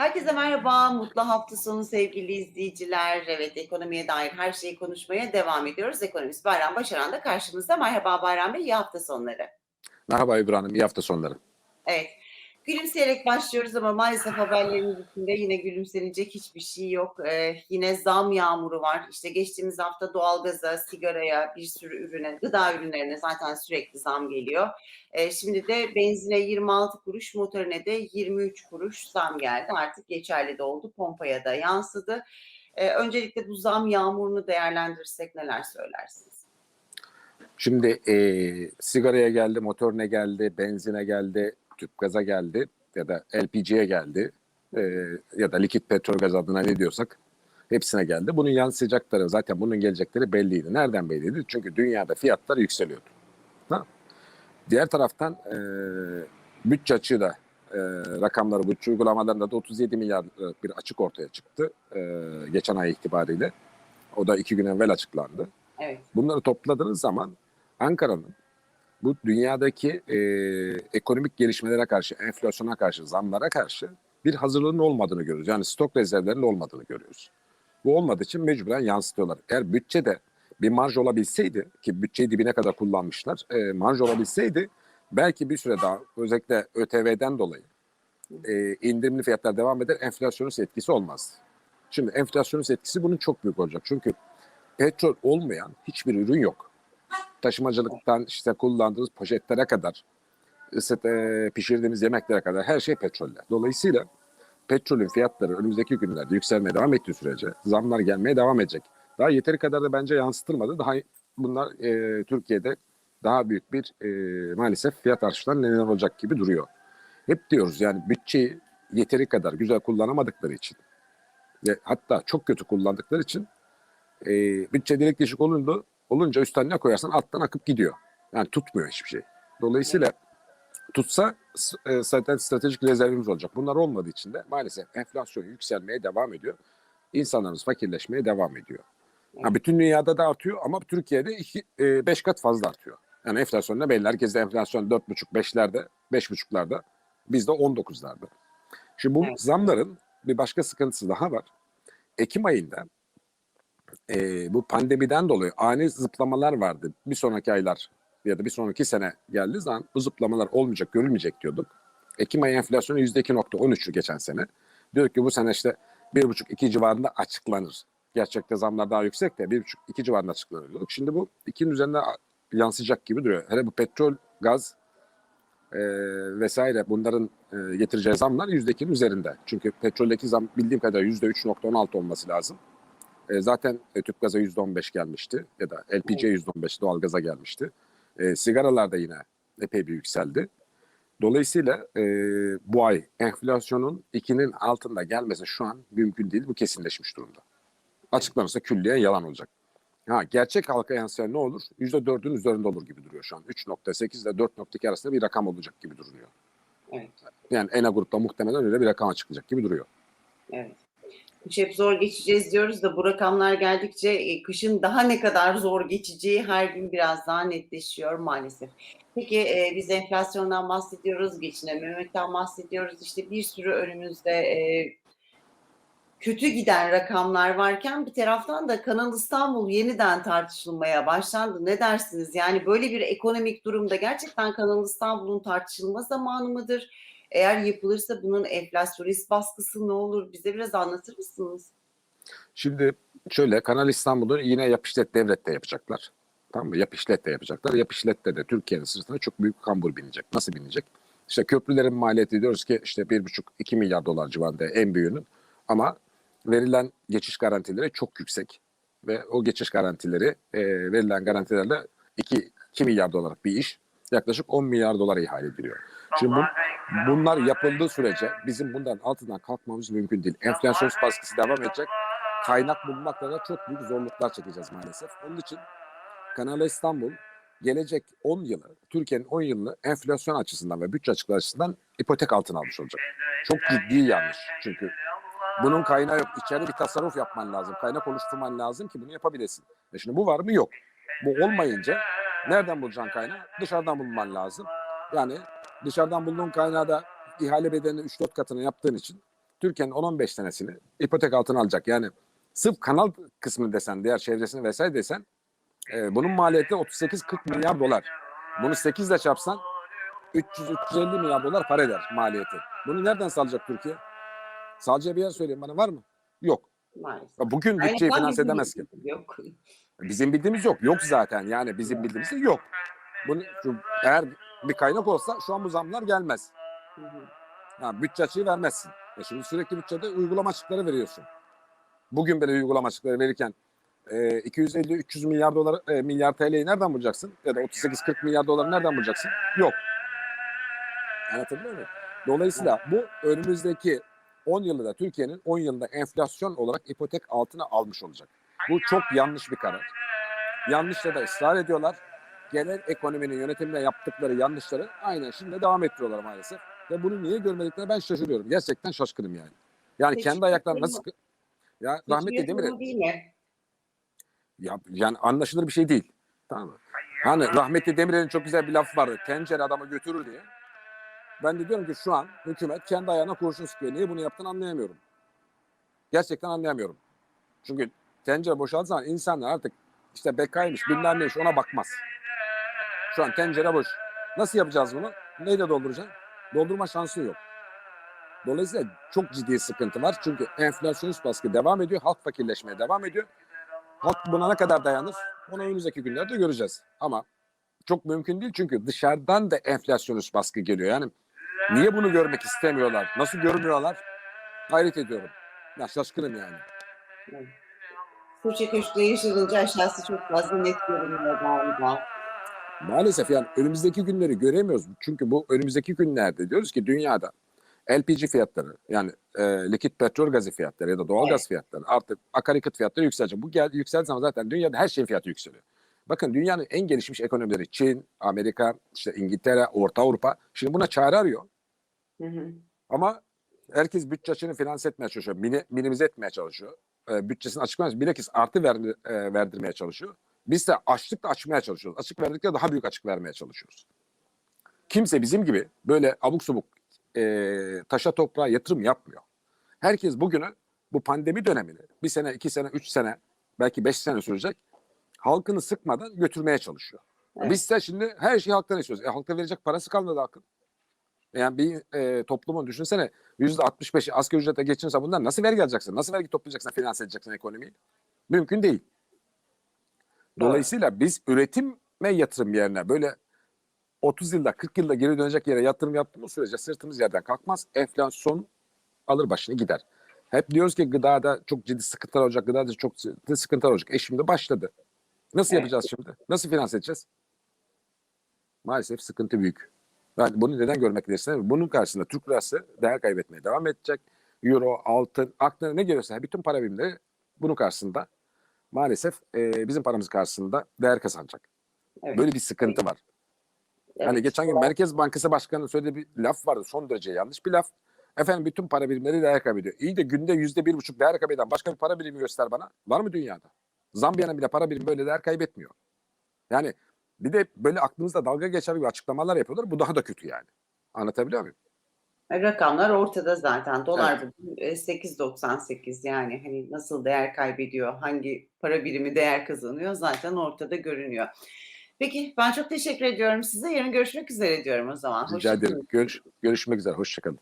Herkese merhaba, mutlu hafta sonu sevgili izleyiciler. Evet, ekonomiye dair her şeyi konuşmaya devam ediyoruz. Ekonomist Bayram Başaran da karşımızda. Merhaba Bayram Bey, iyi hafta sonları. Merhaba İbrahim iyi hafta sonları. Evet, gülümseyerek başlıyoruz ama maalesef haberlerin içinde yine gülümsenecek hiçbir şey yok. Ee, yine zam yağmuru var. İşte geçtiğimiz hafta doğalgaza, sigaraya, bir sürü ürüne, gıda ürünlerine zaten sürekli zam geliyor. Ee, şimdi de benzine 26 kuruş, motorine de 23 kuruş zam geldi. Artık geçerli de oldu, pompaya da yansıdı. Ee, öncelikle bu zam yağmurunu değerlendirirsek neler söylersiniz? Şimdi e, sigaraya geldi, motorine geldi, benzine geldi, tüp gaza geldi ya da LPG'ye geldi e, ya da likit petrol gaz adına ne diyorsak hepsine geldi. Bunun yansıyacakları zaten bunun gelecekleri belliydi. Nereden belliydi? Çünkü dünyada fiyatlar yükseliyordu. Ha? Diğer taraftan e, bütçe açığı da e, rakamları bütçe uygulamalarında da 37 milyar bir açık ortaya çıktı e, geçen ay itibariyle. O da iki gün evvel açıklandı. Evet. Bunları topladığınız zaman Ankara'nın bu dünyadaki e, ekonomik gelişmelere karşı, enflasyona karşı, zamlara karşı bir hazırlığının olmadığını görüyoruz. Yani stok rezervlerinin olmadığını görüyoruz. Bu olmadığı için mecburen yansıtıyorlar. Eğer bütçede bir marj olabilseydi ki bütçeyi dibine kadar kullanmışlar, e, marj olabilseydi belki bir süre daha özellikle ÖTV'den dolayı e, indirimli fiyatlar devam eder, enflasyonist etkisi olmaz. Şimdi enflasyonist etkisi bunun çok büyük olacak. Çünkü petrol olmayan hiçbir ürün yok. Taşımacılıktan işte kullandığınız poşetlere kadar, ısıt, e, pişirdiğimiz yemeklere kadar her şey petrolle. Dolayısıyla petrolün fiyatları önümüzdeki günlerde yükselmeye devam ettiği sürece zamlar gelmeye devam edecek. Daha yeteri kadar da bence yansıtılmadı. Daha bunlar e, Türkiye'de daha büyük bir e, maalesef fiyat artışlarına neden olacak gibi duruyor. Hep diyoruz yani bütçeyi yeteri kadar güzel kullanamadıkları için ve hatta çok kötü kullandıkları için e, bütçe delik deşik olunca, olunca üstten ne koyarsan alttan akıp gidiyor. Yani tutmuyor hiçbir şey. Dolayısıyla tutsa e, zaten stratejik rezervimiz olacak. Bunlar olmadığı için de maalesef enflasyon yükselmeye devam ediyor. İnsanlarımız fakirleşmeye devam ediyor. Ha, bütün dünyada da artıyor ama Türkiye'de 5 kat fazla artıyor. Yani enflasyon ne belli. Herkeste enflasyon 4,5-5'lerde, 5,5'larda. Bizde 19'larda. Şimdi bu zamların bir başka sıkıntısı daha var. Ekim ayında e, bu pandemiden dolayı ani zıplamalar vardı. Bir sonraki aylar ya da bir sonraki sene geldiği zaman bu zıplamalar olmayacak, görülmeyecek diyorduk. Ekim ayı enflasyonu %2.13'ü geçen sene. Diyorduk ki bu sene işte 1,5-2 civarında açıklanır. Gerçekte zamlar daha yüksek de 1,5-2 civarında açıklanır diyorduk. Şimdi bu 2'nin üzerinde yansıyacak gibi duruyor. Hele bu petrol, gaz e, vesaire bunların e, getireceği zamlar %2'nin üzerinde. Çünkü petroldeki zam bildiğim kadarıyla %3.16 olması lazım. E, zaten e, tüp gaza %15 gelmişti ya da LPG %15 doğalgaza gelmişti. E, sigaralar da yine epey bir yükseldi. Dolayısıyla e, bu ay enflasyonun 2'nin altında gelmesi şu an mümkün değil. Bu kesinleşmiş durumda. Açıklanırsa külliye yalan olacak. Ha, gerçek halka yansıyan ne olur? %4'ün üzerinde olur gibi duruyor şu an. 3.8 ile 4.2 arasında bir rakam olacak gibi duruyor. Evet. Yani ENA grupta muhtemelen öyle bir rakam açıklayacak gibi duruyor. Evet. Kış hep zor geçeceğiz diyoruz da bu rakamlar geldikçe e, kışın daha ne kadar zor geçeceği her gün biraz daha netleşiyor maalesef. Peki e, biz enflasyondan bahsediyoruz, geçinememekten bahsediyoruz. İşte bir sürü önümüzde e, kötü giden rakamlar varken bir taraftan da Kanal İstanbul yeniden tartışılmaya başlandı. Ne dersiniz? Yani böyle bir ekonomik durumda gerçekten Kanal İstanbul'un tartışılma zamanı mıdır? Eğer yapılırsa bunun enflasyonist baskısı ne olur? Bize biraz anlatır mısınız? Şimdi şöyle Kanal İstanbul'u yine yap işlet devlette yapacaklar. Tamam mı? Yap işlet de yapacaklar. Yap işlette de Türkiye'nin sırtına çok büyük kambur binecek. Nasıl binecek? İşte köprülerin maliyeti diyoruz ki işte 1,5-2 milyar dolar civarında en büyüğünün. Ama verilen geçiş garantileri çok yüksek. Ve o geçiş garantileri e, verilen garantilerle 2, 2 milyar dolarlık bir iş yaklaşık 10 milyar dolara ihale ediliyor. Şimdi bu, bunlar yapıldığı sürece bizim bundan altından kalkmamız mümkün değil. Enflasyon baskısı devam edecek. Kaynak bulmakla da çok büyük zorluklar çekeceğiz maalesef. Onun için Kanal İstanbul gelecek 10 yılı, Türkiye'nin 10 yılını enflasyon açısından ve bütçe açıkları açısından ipotek altına almış olacak. Çok ciddi yanlış çünkü. Bunun kaynağı yok. İçeride bir tasarruf yapman lazım. Kaynak oluşturman lazım ki bunu yapabilesin. E şimdi bu var mı? Yok. Bu olmayınca nereden bulacaksın kaynağı? Dışarıdan bulman lazım. Yani dışarıdan bulduğun kaynağı da ihale bedelini 3-4 katını yaptığın için Türkiye'nin 10-15 senesini ipotek altına alacak. Yani sırf kanal kısmını desen, diğer çevresini vesaire desen e, bunun maliyeti 38-40 milyar dolar. Bunu 8 ile çarpsan 300-350 milyar dolar para eder maliyeti. Bunu nereden sağlayacak Türkiye? Sağlayacağı bir yer söyleyin bana var mı? Yok. Maalesef. Bugün bütçeyi finanse edemez ki. Yok. Bizim bildiğimiz yok. Yok zaten. Yani bizim bildiğimiz yok. Bunu, eğer bir kaynak olsa şu an bu zamlar gelmez. Hı bütçe açığı vermezsin. E şimdi sürekli bütçede uygulama açıkları veriyorsun. Bugün bile uygulama açıkları verirken e, 250-300 milyar dolar e, milyar TL'yi nereden bulacaksın? Ya da 38-40 milyar doları nereden bulacaksın? Yok. Anlatabiliyor muyum? Dolayısıyla bu önümüzdeki 10 yılda Türkiye'nin 10 yılında enflasyon olarak ipotek altına almış olacak. Bu çok yanlış bir karar. Yanlışla da ısrar ediyorlar. Genel ekonominin yönetiminde yaptıkları yanlışları aynen şimdi devam ettiriyorlar maalesef. Ve bunu niye görmediklerine ben şaşırıyorum. Gerçekten şaşkınım yani. Yani Peki, kendi ayaklarını peki, nasıl... Ya Hiç rahmetli Demirel değil mi? ya, yani anlaşılır bir şey değil. Tamam mı? Hani rahmetli Demirel'in çok güzel bir laf vardı. Tencere adamı götürür diye. Ben de diyorum ki şu an hükümet kendi ayağına kurşun sıkıyor. Niye bunu yaptığını anlayamıyorum. Gerçekten anlayamıyorum. Çünkü tencere boşaldığı zaman insanlar artık işte bekaymış bilmem neymiş ona bakmaz. Şu an tencere boş. Nasıl yapacağız bunu? Neyle dolduracaksın? Doldurma şansı yok. Dolayısıyla çok ciddi sıkıntı var. Çünkü enflasyonist baskı devam ediyor. Halk fakirleşmeye devam ediyor. Halk buna ne kadar dayanır? Onu önümüzdeki günlerde göreceğiz. Ama çok mümkün değil çünkü dışarıdan da enflasyonist baskı geliyor. Yani niye bunu görmek istemiyorlar? Nasıl görmüyorlar? Hayret ediyorum. Ya şaşkınım yani. Tuğçe Köşk'te yaşanınca aşağısı çok fazla net görünüyor galiba. Maalesef yani önümüzdeki günleri göremiyoruz. Çünkü bu önümüzdeki günlerde diyoruz ki dünyada LPG fiyatları yani e, likit petrol gazı fiyatları ya da doğal gaz fiyatları artık akaryakıt fiyatları yükselecek. Bu gel, yükseldiği zaman zaten dünyada her şeyin fiyatı yükseliyor. Bakın dünyanın en gelişmiş ekonomileri Çin, Amerika, işte İngiltere, Orta Avrupa şimdi buna çare arıyor. Hı hı. Ama herkes bütçe açığını finanse etmeye çalışıyor. Mini, minimize etmeye çalışıyor. E, bütçesini açıklamaya, bilakis artı ver, e, verdirmeye çalışıyor. Biz de açlıkla açmaya çalışıyoruz. Açık verdikçe daha büyük açık vermeye çalışıyoruz. Kimse bizim gibi böyle abuk subuk e, taşa toprağa yatırım yapmıyor. Herkes bugünü bu pandemi dönemini bir sene, iki sene, üç sene belki beş sene sürecek halkını sıkmadan götürmeye çalışıyor. Evet. Biz de şimdi her şeyi halktan istiyoruz. E, halka verecek parası kalmadı halkın. Yani bir e, toplumun düşünsene yüzde 65'i asgari ücrete geçinirse bundan nasıl vergi alacaksın? Nasıl vergi toplayacaksın, finanse edeceksin ekonomiyi? Mümkün değil. Dolayısıyla biz üretime yatırım yerine böyle 30 yılda 40 yılda geri dönecek yere yatırım yaptığımız sürece sırtımız yerden kalkmaz. Enflasyon alır başını gider. Hep diyoruz ki gıdada çok ciddi sıkıntılar olacak, gıdada çok ciddi sıkıntılar olacak. E şimdi başladı. Nasıl Evet. yapacağız şimdi? Nasıl finanse edeceğiz? Maalesef sıkıntı büyük. Ben bunu neden görmek isterim? Bunun karşısında Türk lirası değer kaybetmeye devam edecek. Euro, altın, aklına ne geliyorsa bütün para birimleri bunun karşısında maalesef e, bizim paramız karşısında değer kazanacak. Evet. Böyle bir sıkıntı var. Evet. Hani geçen gün Merkez Bankası Başkanı'nın söylediği bir laf vardı. Son derece yanlış bir laf. Efendim bütün para birimleri değer kaybediyor. İyi de günde yüzde bir buçuk değer kaybeden başka bir para birimi göster bana. Var mı dünyada? Zambiya'nın bile para birimi böyle değer kaybetmiyor. Yani bir de böyle aklınızda dalga geçer gibi açıklamalar yapıyorlar. Bu daha da kötü yani. Anlatabiliyor muyum? Rakamlar ortada zaten. Dolar bugün e, 8.98 yani hani nasıl değer kaybediyor, hangi para birimi değer kazanıyor zaten ortada görünüyor. Peki ben çok teşekkür ediyorum size. Yarın görüşmek üzere diyorum o zaman. Rica ederim. Görüş, görüşmek üzere. Hoşçakalın.